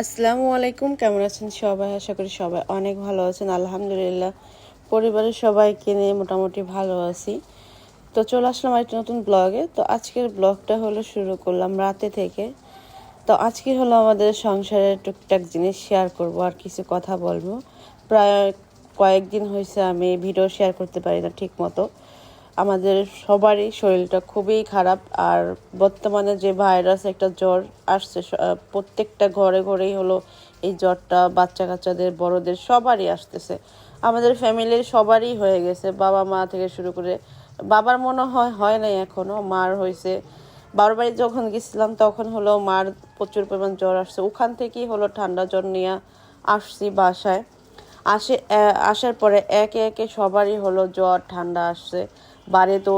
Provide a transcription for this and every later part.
আসসালামু আলাইকুম, কেমন আছেন সবাই? আশা করি সবাই অনেক ভালো আছেন। আলহামদুলিল্লাহ, পরিবারের সবাইকে নিয়ে মোটামুটি ভালো আছি। তো চলে আসলাম একটা নতুন ব্লগে তো আজকের ব্লগটা হলো শুরু করলাম রাতে থেকে। তো আজকে হলো আমাদের সংসারের টুকটাক জিনিস শেয়ার করব, আর কিছু কথা বলব। প্রায় কয়েকদিন হয়েছে আমি ভিডিও শেয়ার করতে পারি না ঠিক মতো আমাদের সবারই শরীরটা খুবই খারাপ আর বর্তমানে যে ভাইরাস একটা জ্বর আসছে প্রত্যেকটা ঘরে ঘরেই হলো এই জ্বরটা বাচ্চা কাচ্চাদের বড়দের সবারই আসতেছে। আমাদের ফ্যামিলির সবারই হয়ে গেছে। বাবা মা থেকে শুরু করে, বাবার মনে হয় হয় নাই এখনও, মার হয়েছে। বাবার বাড়ি যখন গেছিলাম তখন হলো মার প্রচুর পরিমাণ জ্বর আসছে। ওখান থেকেই হলো ঠান্ডা জ্বর নিয়ে আসছি বাসায়। আসে আসার পরে একে একে সবারই হলো জ্বর, ঠান্ডা আসছে। বাড়ি তো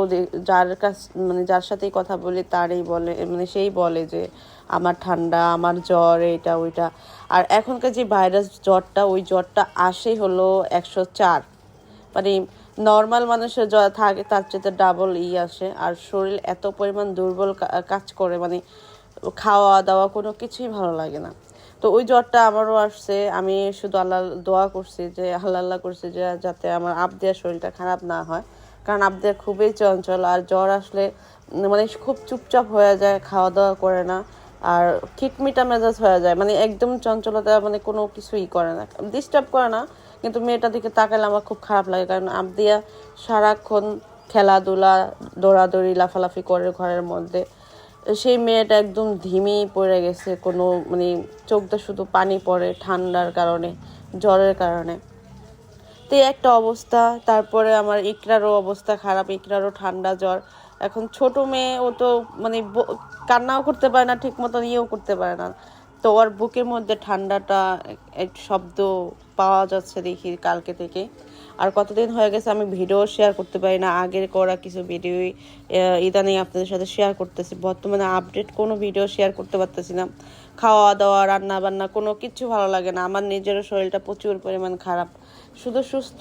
যার কাছ মানে যার সাথেই কথা বলি, তারই বলে মানে সেই বলে যে, আমার ঠান্ডা, আমার জ্বর এইটা ওইটা। আর এখনকার যে ভাইরাস জ্বরটা, ওই জ্বরটা আসে হলো একশো চার। মানে নর্মাল মানুষের যা থাকে, তার চেয়ে ডাবল ই আসে। আর শরীর এত পরিমাণ দুর্বল কাজ করে মানে খাওয়া দাওয়া কোনো কিছুই ভালো লাগে না। তো ওই জ্বরটা আমারও আসছে। আমি শুধু আল্লাহ দোয়া করছি যে, আল্লাহ করছি যে, যাতে আমার আবদিয়ার শরীরটা খারাপ না হয়। কারণ আবদিয়া খুবই চঞ্চল আর জ্বর আসলে মানে খুব চুপচাপ হয়ে যায় খাওয়া দাওয়া করে না। আর খিটমিটা মেজাজ হয়ে যায় মানে একদম চঞ্চলতা মানে কোনো কিছুই করে না। ডিস্টার্ব করে না, কিন্তু মেয়েটার দিকে তাকালে আমার খুব খারাপ লাগে, কারণ আবদিয়া সারাক্ষণ খেলাধুলা, দৌড়াদৌড়ি, লাফালাফি করে ঘরের মধ্যে। সেই মেয়েটা একদম ধিমি পড়ে গেছে, কোনো মানে চোখটা শুধু পানি পড়ে ঠান্ডার কারণে, জ্বরের কারণে। তো একটা অবস্থা। তারপরে আমার ইকরারও অবস্থা খারাপ, ইকরারও ঠান্ডা জ্বর। এখন ছোট মেয়ে, ও তো মানে কান্নাও করতে পারে না ঠিক মতন ইয়েও করতে পারে না। তো ওর বুকের মধ্যে ঠান্ডাটা শব্দ পাওয়া যাচ্ছে দেখি কালকে থেকে। আর কতদিন হয়ে গেছে আমি ভিডিও শেয়ার করতে পারি না। আগের করা কিছু ভিডিওই ইদানিং আপনাদের সাথে শেয়ার করতেছি। বর্তমানে আপডেট কোনো ভিডিও শেয়ার করতে পারতেছি না। খাওয়া দাওয়া রান্না বান্না কোনো কিছু ভালো লাগে না। আমার নিজেরও শরীরটা প্রচুর পরিমাণ খারাপ। শুধু সুস্থ,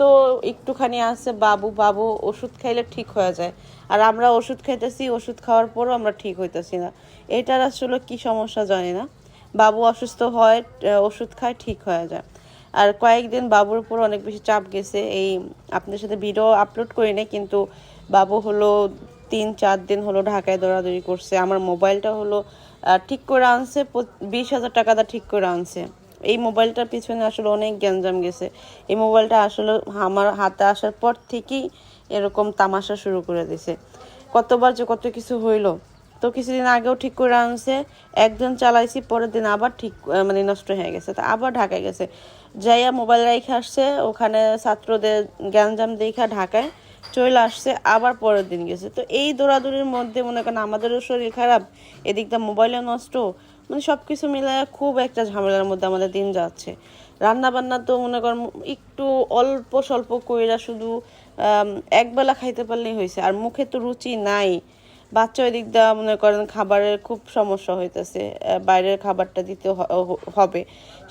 একটুখানি আছে, বাবু বাবু, ওষুধ খাইলে ঠিক হয়ে যায়। আর আমরা ওষুধ খাইতেছি, ওষুধ খাওয়ার পরও আমরা ঠিক হইতেছি না। এটার আসলে কি সমস্যা জানি না। বাবু অসুস্থ হয় ওষুধ খায়, ঠিক হয়ে যায়। আর কয়েকদিন বাবুর উপর অনেক বেশি চাপ গেছে। এই আপনাদের সাথে ভিডিও আপলোড করি নাই, কিন্তু বাবু হলো তিন, চার দিন হলো ঢাকায় দৌড়াদৌড়ি করছে। আমার মোবাইলটা হলো ঠিক করে আনছে বিশ হাজার টাকাটা ঠিক করে আনছে। এই মোবাইলটার পিছনে আসলে অনেক গ্যাঞ্জাম গেছে। এই মোবাইলটা আসলে আমার হাতে আসার পর থেকেই এরকম তামাশা শুরু করে দিছে। কতবার যে কত কিছু হইল, তো কিছুদিন আগেও ঠিক করে আনছে একদিন চালাইছি, পরের দিন আবার ঠিক মানে নষ্ট হয়ে গেছে, তা আবার ঢাকায় গেছে। যাইয়া মোবাইল রেখে আসছে, ওখানে ছাত্রদের গ্যাঞ্জাম দেখা ঢাকায় চলে আসছে, আবার পরের দিন গেছে। তো এই দৌড়াদৌড়ির মধ্যে মনে করেন আমাদেরও শরীর খারাপ, এদিকটা মোবাইলও নষ্ট মানে সব কিছু মিলে খুব একটা ঝামেলার মধ্যে আমাদের দিন যাচ্ছে। রান্না বান্না তো মনে করেন একটু অল্প স্বল্প কইরা শুধু একবেলা খাইতে পারলেই হয়েছে আর মুখে তো রুচি নাই। বাচ্চা ওই দিক মনে করেন খাবারের খুব সমস্যা হইতেছে। বাইরের খাবারটা দিতে হবে।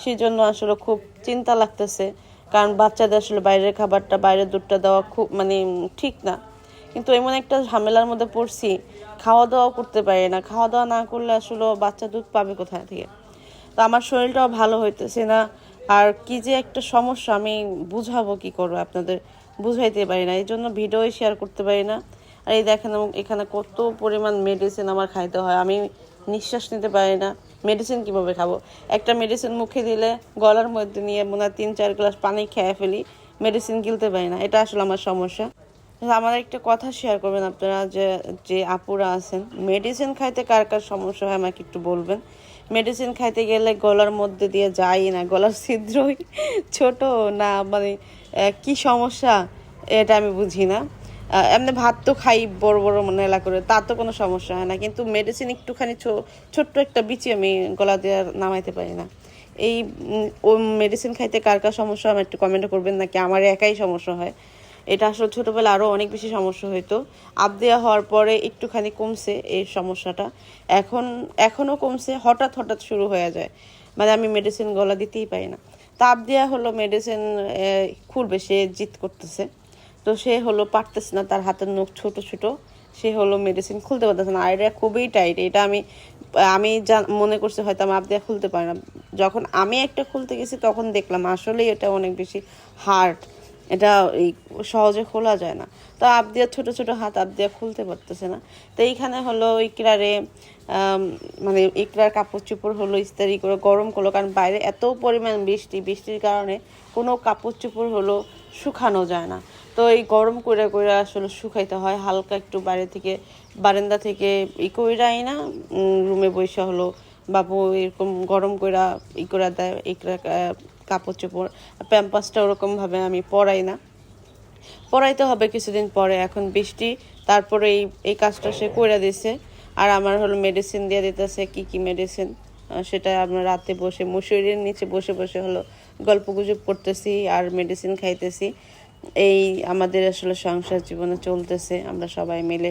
সেই জন্য আসলে খুব চিন্তা লাগতেছে। কারণ বাচ্চাদের আসলে বাইরের খাবারটা বাইরের দুধটা দেওয়া খুব মানে ঠিক না। কিন্তু এমন একটা ঝামেলার মধ্যে পড়ছি খাওয়া দাওয়াও করতে পারি না। খাওয়া দাওয়া না করলে আসলে বাচ্চা দুধ পাবে কোথায় থেকে? তো আমার শরীরটাও ভালো হইতেছে না। আর কি যে একটা সমস্যা, আমি বুঝাবো কি করব? আপনাদের বুঝাইতে পারি না। এই জন্য ভিডিও শেয়ার করতে পারি না। আর এই দেখেন এখানে কত পরিমাণ মেডিসিন আমার খাইতে হয়। আমি নিঃশ্বাস নিতে পারি না। মেডিসিন কীভাবে খাব? একটা মেডিসিন মুখে দিলে, গলার মধ্যে নিয়ে মনে হয় তিন চার গ্লাস পানি খেয়ে ফেলি মেডিসিন গিলতে পারি না। এটা আসলে আমার সমস্যা। আমার একটা কথা শেয়ার করবেন আপনারা যে যে আপুরা আছেন মেডিসিন খাইতে কার কার সমস্যা হয় আমাকে একটু বলবেন? মেডিসিন খাইতে গেলে গলার মধ্যে দিয়ে যাই না, গলার ছিদ্রই ছোট না মানে কি সমস্যা এটা আমি বুঝি না। এমনি ভাত তো খাই বড় বড় এলা করে, তা তো কোনো সমস্যা হয় না, কিন্তু মেডিসিন একটুখানি ছোট্ট একটা বিচি আমি গলা দিয়ে নামাইতে পারি না। এই ও মেডিসিন খাইতে কার কার সমস্যা আমার একটু কমেন্ট করবেন, নাকি আমার একাই সমস্যা হয়? এটা আসলে ছোটোবেলা আরও অনেক বেশি সমস্যা হইতো। আপ দেওয়া হওয়ার পরে একটুখানি কমছে এই সমস্যাটা। এখন, এখনও কমছে, হঠাৎ হঠাৎ শুরু হয়ে যায়। মানে আমি মেডিসিন গলা দিতেই পাই না। তাপ দেওয়া হলো মেডিসিন খুলবে সে জিত করতেছে। তো সে হলো পারতেছে না, তার হাতের নখ ছোট ছোট। সে হলো মেডিসিন খুলতে পারতেছে না। আর এটা খুবই টাইট এটা আমি আমি মনে করছি হয়তো আমার আবদিয়া খুলতে পারি না। যখন আমি একটা খুলতে গেছি, তখন দেখলাম আসলেই এটা অনেক বেশি হার্ড এটা এই সহজে খোলা যায় না। তো আবদিয়া ছোট ছোট হাত আবদিয়া খুলতে পারতেছে না। তো এইখানে হলো ইকরারে মানে ইকরার কাপড় চোপড় হলো ইস্তারি করে গরম করল। কারণ বাইরে এত পরিমাণ বৃষ্টি, বৃষ্টির কারণে কোনো কাপড় চোপড় হলো শুকানো যায় না। তো এই গরম করে করে আসলে শুকাইতে হয়। হালকা একটু বাইরে থেকে, বারান্দা থেকে ই কইরাই না রুমে বসে হলো। বাবু এরকম গরম কইরা ই করে দেয়, ইকরা কাপড় চোপড় প্যাম্পাসটা ওরকমভাবে আমি পরাই না। পড়াইতে হবে কিছুদিন পরে, এখন বৃষ্টি, তারপরে এই এই কাজটা সে করে দিছে। আর আমার হলো মেডিসিন দিয়ে দিতেছে, কি কি মেডিসিন সেটা আমরা রাতে বসে মুসুরির নিচে বসে বসে হলো গল্প গুজব করতেছি আর মেডিসিন খাইতেছি। এই আমাদের আসলে সংসার জীবনে চলতেছে, আমরা সবাই মিলে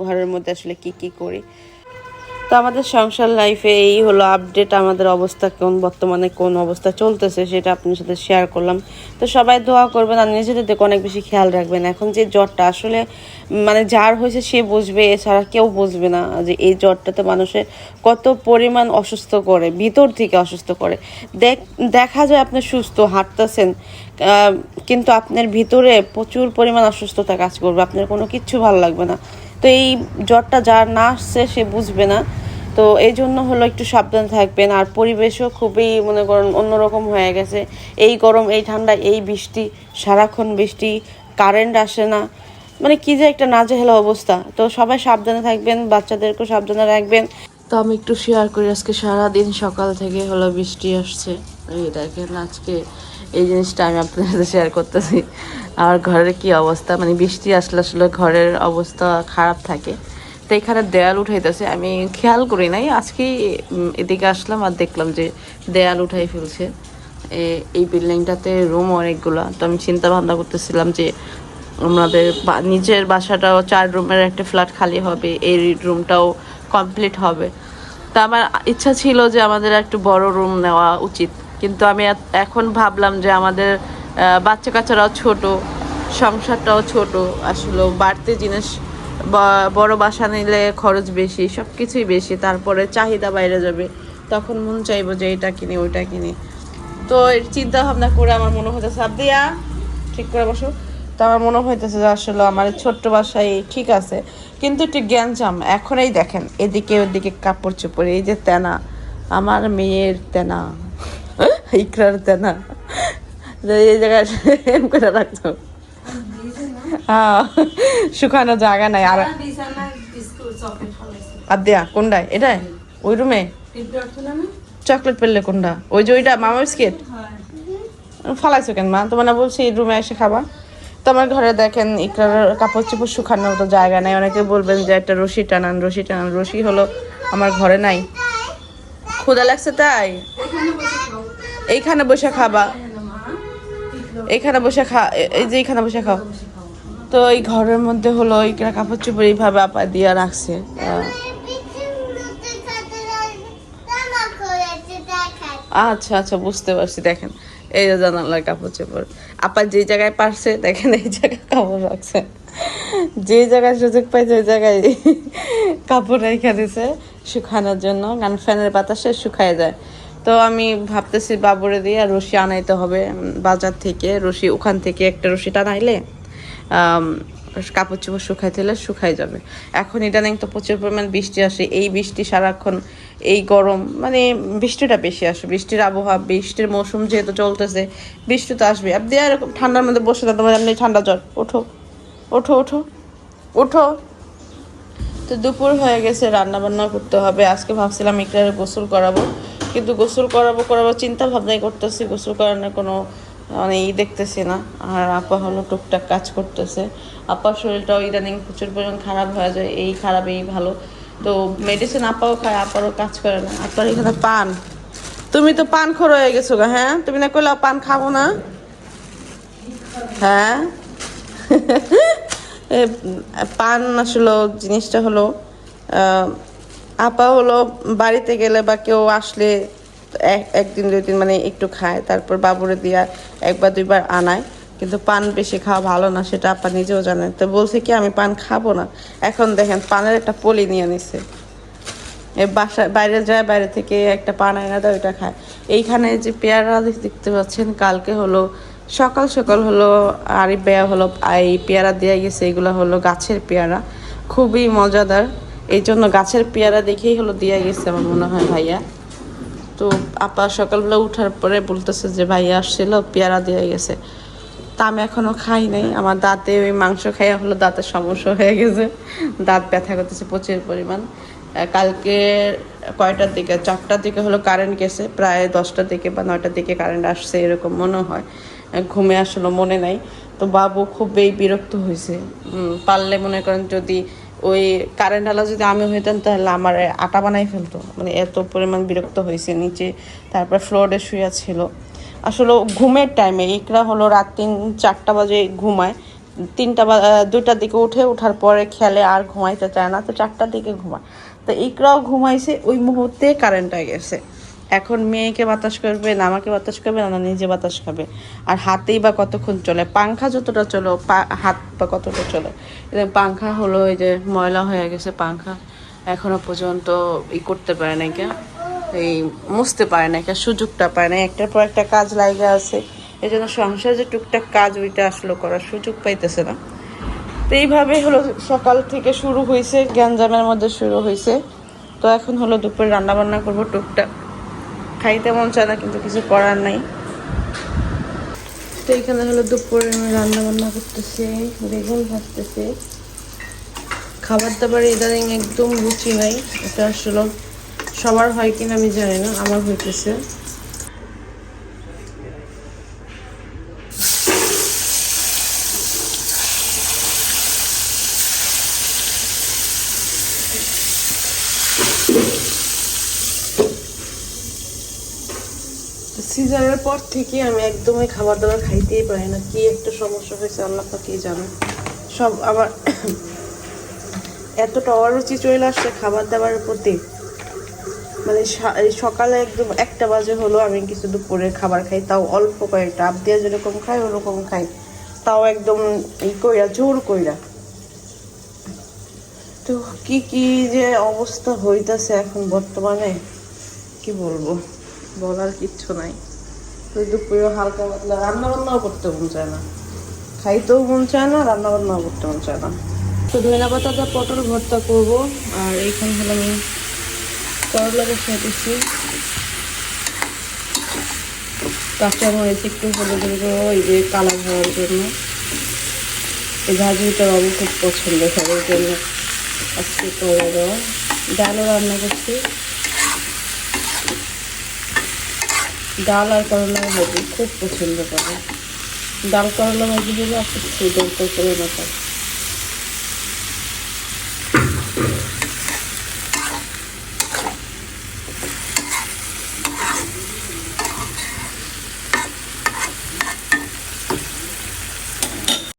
ঘরের মধ্যে আসলে কি কি করি। তো আমাদের সংসার লাইফে এই হলো আপডেট আমাদের অবস্থা কোন, বর্তমানে কোন অবস্থা চলতেছে সেটা আপনার সাথে শেয়ার করলাম। তো সবাই দোয়া করবেন আর নিজেদের দিকে অনেক বেশি খেয়াল রাখবেন। এখন যে জ্বরটা আসলে মানে যার হয়েছে সে বুঝবে, এছাড়া কেউ বুঝবে না যে এই জ্বরটাতে মানুষের কত পরিমাণ অসুস্থ করে, ভিতর থেকে অসুস্থ করে। দেখ, দেখা যায় আপনি সুস্থ, হাঁটতেছেন কিন্তু আপনার ভিতরে প্রচুর পরিমাণ অসুস্থতা কাজ করবে। আপনার কোনো কিচ্ছু ভালো লাগবে না। তো এই জ্বরটা যার না আসছে, সে বুঝবে না। তো এই জন্য হলো একটু সাবধান থাকবেন। আর পরিবেশও খুবই মনে করেন অন্যরকম হয়ে গেছে। এই গরম, এই ঠান্ডা, এই বৃষ্টি, সারাক্ষণ বৃষ্টি, কারেন্ট আসে না। মানে কি যে একটা নাজেহালা অবস্থা। তো সবাই সাবধানে থাকবেন, বাচ্চাদেরকেও সাবধানে রাখবেন। তো আমি একটু শেয়ার করি, আজকে সারাদিন সকাল থেকে হলো বৃষ্টি আসছে। এই দেখেন আজকে এই জিনিসটা আমি আপনাদের সাথে শেয়ার করতেছি। আর ঘরের কি অবস্থা? মানে বৃষ্টি আসলে আসলে ঘরের অবস্থা খারাপ থাকে। তো এখানে দেয়াল উঠাইতেছে। আমি খেয়াল করি নাই। আজকেই এদিকে আসলাম আর দেখলাম যে দেয়াল উঠাই ফেলছে। এই বিল্ডিংটাতে রুম অনেকগুলো। তো আমি চিন্তা ভাবনা করতেছিলাম যে আমাদের নিজের বাসাটাও চার রুমের একটা ফ্ল্যাট খালি হবে। এই রুমটাও কমপ্লিট হবে। তা আমার ইচ্ছা ছিল যে আমাদের একটু বড় রুম নেওয়া উচিত। কিন্তু আমি এখন ভাবলাম যে আমাদের বাচ্চা কাচ্চারাও ছোট, সংসারটাও ছোট, আসলে বাড়তি জিনিস বড় বাসা নিলে খরচ বেশি সব কিছুই বেশি, তারপরে চাহিদা বাইরে যাবে, তখন মন চাইব যে এটা কিনি, ওইটা কিনি। তো এর চিন্তা ভাবনা করে আমার মনে হইতেছে, আবদিয়া, ঠিক করে বসো। তো আমার মনে হইতেছে যে আসলে আমার ছোট্ট বাসায় ঠিক আছে, কিন্তু একটু জ্ঞানজাম এখন এই দেখেন, এদিকে ওদিকে কাপড় চোপড় এই যে তেনা, আমার মেয়ের তেনা। ইকরার যে এই জায়গায় এম করে রাখতো হ্যাঁ শুকানো জায়গা নাই আর আদিয়া কোনটায় এটাই ওই রুমে চকলেট পেলে কোনটা ওই যে ওইটা মামা বিস্কিট ফালাইছো কেন মা তোমার না বলছি এই রুমে এসে খাবা তো আমার ঘরে দেখেন ইকরার কাপড় চোপড় শুকানোর মতো জায়গা নাই অনেকে বলবেন যে একটা রশি টানান রশি টানান রশি হলো আমার ঘরে নাই ক্ষুদা লাগছে তাই এইখানে বসে খাবা। এইখানে বসে খা, এই যে এইখানে বসে খাও। তো এই ঘরের মধ্যে হলো ইকরা কাপড় চোপড় এইভাবে আপা দিয়া রাখছে। আচ্ছা আচ্ছা বুঝতে পারছি, দেখেন। এই যে জানালার কাপড় চোপড়। আপা যে জায়গায় পারছে, দেখেন এই জায়গায় কাপড় রাখছে। যে জায়গায় সুযোগ পাইছে ওই জায়গায় কাপড় রেখে দিছে, শুকানোর জন্য। কারণ ফ্যানের বাতাসে শুকায় যায়। তো আমি ভাবতেছি বাবরে দিয়ে আর রশি আনাইতে হবে বাজার থেকে। রশি ওখান থেকে একটা রশি টানাইলে কাপড় চোপড় শুকাইতে হলে শুকাই যাবে। এখন ইদানিং তো প্রচুর পরিমাণ বৃষ্টি আসে। এই বৃষ্টি সারাক্ষণ, এই গরম মানে বৃষ্টিটা বেশি আসে। বৃষ্টির আবহাওয়া, বৃষ্টির মৌসুম যেহেতু চলতেছে, বৃষ্টি তো আসবে আপনি এরকম ঠান্ডার মধ্যে বসে না তোমার ঠান্ডা জ্বর। ওঠো ওঠো ওঠো ওঠো। তো দুপুর হয়ে গেছে রান্না বান্না করতে হবে। আজকে ভাবছিলাম একটারে গোসল করাবো। কিন্তু গোসল করাবো করাবো চিন্তা ভাবনাই করতেছি, গোসল করানোর কোনো মানে ই দেখতেছি না। আর আপা হলো টুকটাক কাজ করতেছে। আপার শরীরটাও ইদানিং প্রচুর পরিমাণ খারাপ হয়ে যায়, এই খারাপ এই ভালো। তো মেডিসিন আপাও খায়, আপারও কাজ করে না। আপার এখানে পান। তুমি তো পান খোর হয়ে গেছো গা হ্যাঁ? তুমি না কইলা পান খাব না? হ্যাঁ? পান আসলে জিনিসটা হলো আপা হলো বাড়িতে গেলে বা কেউ আসলে এক- একদিন দুই দিন মানে একটু খায়, তারপর বাবুরে দিয়া একবার, দুইবার আনায়। কিন্তু পান বেশি খাওয়া ভালো না, সেটা আপা নিজেও জানেন। তো বলছে কি, আমি পান খাব না। এখন দেখেন, পানের একটা পলি নিয়ে নিছে। এ বাসা, বাইরে যায়, বাইরে থেকে একটা পান এনে দেয়, ওইটা খায়। এইখানে যে পেয়ারা দেখতে পাচ্ছেন, কালকে হলো, সকাল সকাল হলো, আরিফ বেয়া হলো, এই পেয়ারা দেওয়া গেছে, এগুলো হলো গাছের পেয়ারা। খুবই মজাদার। এই জন্য গাছের পেয়ারা দেখেই হলো দেওয়া গেছে আমার মনে হয় ভাইয়া। তো আপা সকালবেলা উঠার পরে বলতেছে যে ভাইয়া আসছিল, পেয়ারা দেওয়া গেছে। তা আমি এখনও খাই নাই। আমার দাঁতে ওই মাংস খাইয়া হলো দাঁতের সমস্যা হয়ে গেছে। দাঁত ব্যথা করতেছে প্রচুর পরিমাণ। কালকে কয়টার দিকে? চারটার দিকে হলো কারেন্ট গেছে। প্রায় দশটার দিকে বা নয়টার দিকে কারেন্ট আসছে এরকম মনে হয়। ঘুমে আসলো মনে নাই। তো বাবু খুবই বিরক্ত হয়েছে পারলে মনে করেন যদি ওই কারেন্ট আলা যদি আমি হইতাম, তাহলে আমার আটা বানাই ফেলতো। মানে এত পরিমাণ বিরক্ত হয়েছে নিচে, তারপর ফ্লোরে শুয়ে ছিল। আসলে ঘুমের টাইমে ইকরা হলো রাত তিন, চারটা বাজে ঘুমায়। তিনটা বা দুইটার দিকে উঠে ওঠার পরে খেলে আর ঘুমাইতে চায় না, তো চারটার দিকে ঘুমায়। তো ইকরাও ঘুমাইছে, ওই মুহূর্তে কারেন্টটা গেছে। এখন মেয়েকে বাতাস করবে না, আমাকে বাতাস করবে না নিজে বাতাস খাবে। আর হাতেই বা কতক্ষণ চলে? পাংখা যতটা চলো হাত বা কতটা চলে? পাংখা হলো এই যে ময়লা হয়ে গেছে পাংখা। এখনও পর্যন্ত ই করতে পারে না কে এই মুছতে পারে না কে সুযোগটা পায় না একটার পর একটা কাজ লাগে আছে। এই জন্য সংসার যে টুকটাক কাজ, ওইটা আসলে করার সুযোগ পাইতেছে না। তো এইভাবে হলো সকাল থেকে শুরু হয়েছে গ্যাঞ্জামের মধ্যে শুরু হয়েছে তো এখন হলো দুপুরে রান্না বান্না করব টুকটাক। খাইতে মন চায় না, কিন্তু কিছু করার নাই। তো এখানে হলো দুপুরে আমি রান্না বান্না করতেছি, বেগুন ভাজতেছি। খাবার দাবার ইদানিং একদম রুচি নাই, এটা আসলে সবার হয় কিনা আমি জানি না, আমার হইতেছে। সিজারের পর থেকে আমি একদমই খাবার দাবার খাইতেই পারি না। কি একটা সমস্যা হয়েছে, আল্লাহ পাকেই জানে। সব আবার এতটা অরুচি চলে আসছে খাবার দাবারের প্রতি। মানে সকালে একদম একটা বাজে হলো আমি কিছু দুপুরে খাবার খাই, তাও অল্প কয়েকটা। আপ দিয়ে যেরকম খাই, ওরকম খাই। তাও একদম এই কইরা, জোর কইরা। তো কি কি যে অবস্থা হইতাছে এখন বর্তমানে, কি বলব? বলার কিচ্ছু নাই। তো দুপুরে হালকা পাতলা রান্না বান্নাও করতে মন চায় না। খাইতেও মন চায় না রান্না বান্নাও করতে মন চায় না। তো ধনিয়া পাতাটা পটল ভর্তা করব, আর এইখানে হলো আমি করলা বসিয়ে দিচ্ছি। কাঁচামরিচ একটু হলুদ এই যে কালার হওয়ার জন্য। এই ভাজিটা বাবু খুব পছন্দ করে জন্য। আজকে করে দেওয়া ডালও রান্না করছি। ডাল আর করলা ভাজি খুব পছন্দ করে। ডাল করলা ভাজি হলে আপনি সেই করে তার।